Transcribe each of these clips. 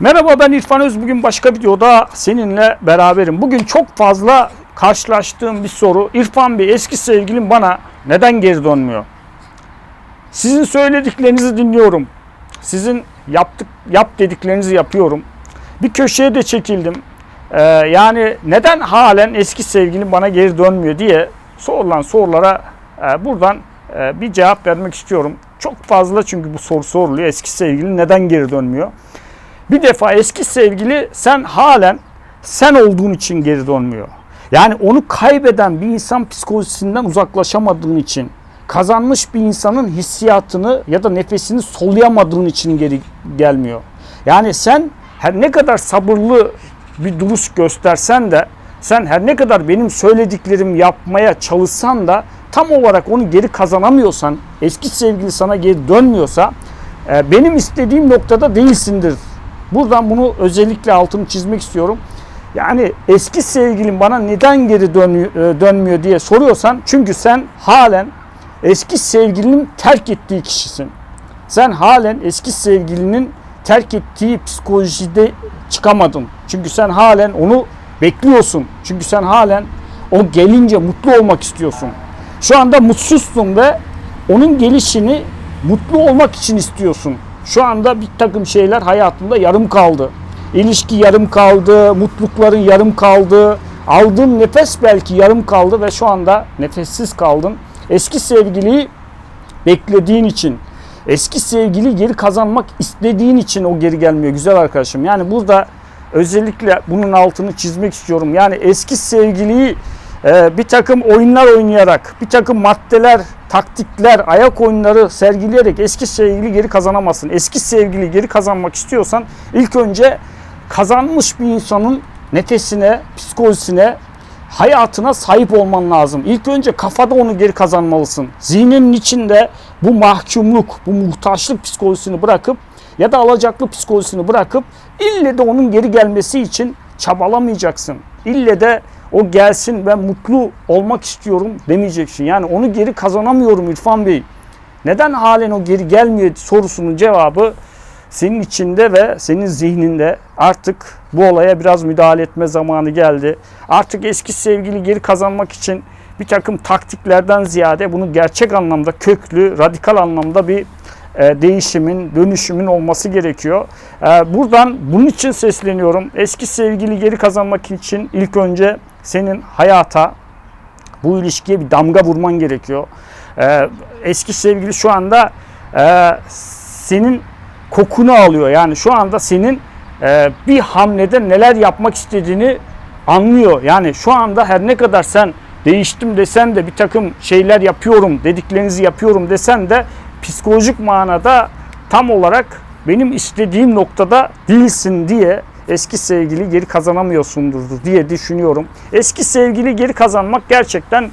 Merhaba ben İrfan Öz. Bugün başka videoda seninle beraberim. Bugün çok fazla karşılaştığım bir soru. İrfan Bey eski sevgilim bana neden geri dönmüyor? Sizin söylediklerinizi dinliyorum. Sizin yaptık yap dediklerinizi yapıyorum. Bir köşeye de çekildim. Ee, yani neden halen eski sevgilim bana geri dönmüyor diye sorulan sorulara e, buradan e, bir cevap vermek istiyorum. Çok fazla çünkü bu soru soruluyor. Eski sevgilin neden geri dönmüyor? Bir defa eski sevgili sen halen sen olduğun için geri dönmüyor. Yani onu kaybeden bir insan psikolojisinden uzaklaşamadığın için, kazanmış bir insanın hissiyatını ya da nefesini soluyamadığın için geri gelmiyor. Yani sen her ne kadar sabırlı bir duruş göstersen de sen her ne kadar benim söylediklerimi yapmaya çalışsan da tam olarak onu geri kazanamıyorsan, eski sevgili sana geri dönmüyorsa e, benim istediğim noktada değilsindir. Buradan bunu özellikle altını çizmek istiyorum. Yani eski sevgilin bana neden geri dönüyor, e, dönmüyor diye soruyorsan çünkü sen halen eski sevgilinin terk ettiği kişisin. Sen halen eski sevgilinin terk ettiği psikolojide çıkamadın. Çünkü sen halen onu bekliyorsun. Çünkü sen halen o gelince mutlu olmak istiyorsun. Şu anda mutsuzsun ve onun gelişini mutlu olmak için istiyorsun. Şu anda bir takım şeyler hayatında yarım kaldı. İlişki yarım kaldı, mutlulukların yarım kaldı. Aldığın nefes belki yarım kaldı ve şu anda nefessiz kaldın. Eski sevgiliyi beklediğin için, eski sevgili geri kazanmak istediğin için o geri gelmiyor güzel arkadaşım. Yani burada özellikle bunun altını çizmek istiyorum. Yani eski sevgiliyi e, bir takım oyunlar oynayarak, bir takım maddeler, taktikler, ayak oyunları sergileyerek eski sevgili geri kazanamazsın. Eski sevgili geri kazanmak istiyorsan ilk önce kazanmış bir insanın nefesine, psikolojisine, hayatına sahip olman lazım. İlk önce kafada onu geri kazanmalısın. Zihninin içinde bu mahkumluk, bu muhtaçlık psikolojisini bırakıp ya da alacaklı psikolojisini bırakıp ille de onun geri gelmesi için çabalamayacaksın. İlle de o gelsin ben mutlu olmak istiyorum demeyeceksin. Yani onu geri kazanamıyorum İrfan Bey. Neden halen o geri gelmiyor sorusunun cevabı senin içinde ve senin zihninde artık bu olaya biraz müdahale etme zamanı geldi. Artık eski sevgili geri kazanmak için bir takım taktiklerden ziyade bunu gerçek anlamda köklü, radikal anlamda bir değişimin, dönüşümün olması gerekiyor. E, buradan bunun için sesleniyorum. Eski sevgili geri kazanmak için ilk önce senin hayata, bu ilişkiye bir damga vurman gerekiyor. E, eski sevgili şu anda senin kokunu alıyor. Yani şu anda senin bir hamlede neler yapmak istediğini anlıyor. Yani şu anda her ne kadar sen değiştim desen de bir takım şeyler yapıyorum, dediklerinizi yapıyorum desen de psikolojik manada tam olarak benim istediğim noktada değilsin diye eski sevgili geri kazanamıyorsundur diye düşünüyorum. Eski sevgili geri kazanmak gerçekten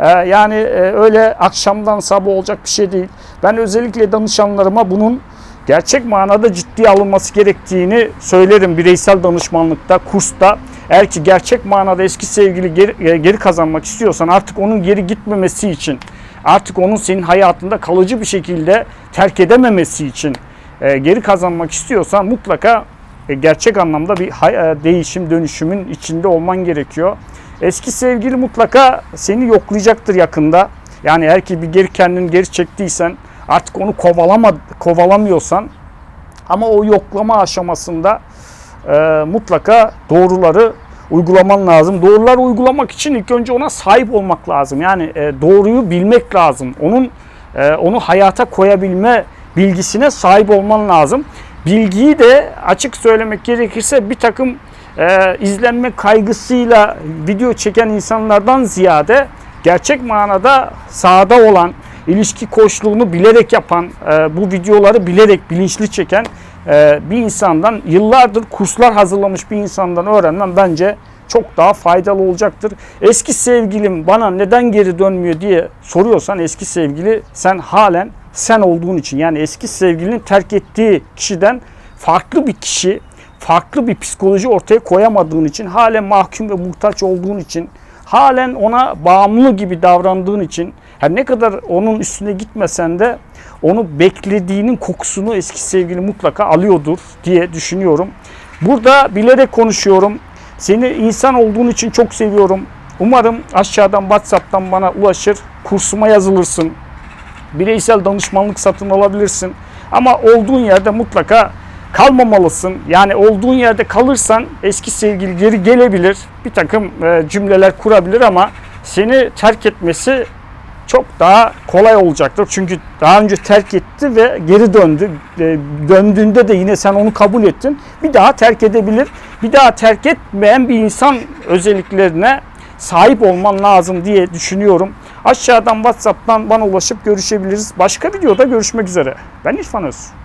e, yani e, öyle akşamdan sabah olacak bir şey değil. Ben özellikle danışanlarıma bunun gerçek manada ciddiye alınması gerektiğini söylerim bireysel danışmanlıkta, kursta. Eğer ki gerçek manada eski sevgili geri, e, geri kazanmak istiyorsan artık onun geri gitmemesi için artık onun senin hayatında kalıcı bir şekilde terk edememesi için e, geri kazanmak istiyorsan mutlaka e, gerçek anlamda bir e, değişim dönüşümün içinde olman gerekiyor. Eski sevgili mutlaka seni yoklayacaktır yakında. Yani eğer ki bir geri kendini geri çektiysen artık onu kovalama, kovalamıyorsan ama o yoklama aşamasında e, mutlaka doğruları uygulaman lazım. Doğruları uygulamak için ilk önce ona sahip olmak lazım. Yani e, doğruyu bilmek lazım. Onun e, onu hayata koyabilme bilgisine sahip olman lazım. Bilgiyi de açık söylemek gerekirse bir takım e, izlenme kaygısıyla video çeken insanlardan ziyade gerçek manada sahada olan, ilişki koçluğunu bilerek yapan, e, bu videoları bilerek bilinçli çeken e, bir insandan yıllardır kurslar hazırlamış bir insandan öğrenmem bence çok daha faydalı olacaktır. Eski sevgilim bana neden geri dönmüyor diye soruyorsan eski sevgili sen halen sen olduğun için yani eski sevgilinin terk ettiği kişiden farklı bir kişi, farklı bir psikoloji ortaya koyamadığın için, halen mahkum ve muhtaç olduğun için, halen ona bağımlı gibi davrandığın için, Her ne kadar onun üstüne gitmesen de onu beklediğinin kokusunu eski sevgili mutlaka alıyordur diye düşünüyorum. Burada bilerek konuşuyorum. Seni insan olduğun için çok seviyorum. Umarım aşağıdan WhatsApp'tan bana ulaşır. Kursuma yazılırsın. Bireysel danışmanlık satın alabilirsin. Ama olduğun yerde mutlaka kalmamalısın. Yani olduğun yerde kalırsan eski sevgili geri gelebilir. Bir takım e, cümleler kurabilir ama seni terk etmesi çok daha kolay olacaktır. Çünkü daha önce terk etti ve geri döndü. E, Döndüğünde de yine sen onu kabul ettin. Bir daha terk edebilir. Bir daha terk etmeyen bir insan özelliklerine sahip olman lazım diye düşünüyorum. Aşağıdan WhatsApp'tan bana ulaşıp görüşebiliriz. Başka videoda görüşmek üzere. Ben İrfan Öz.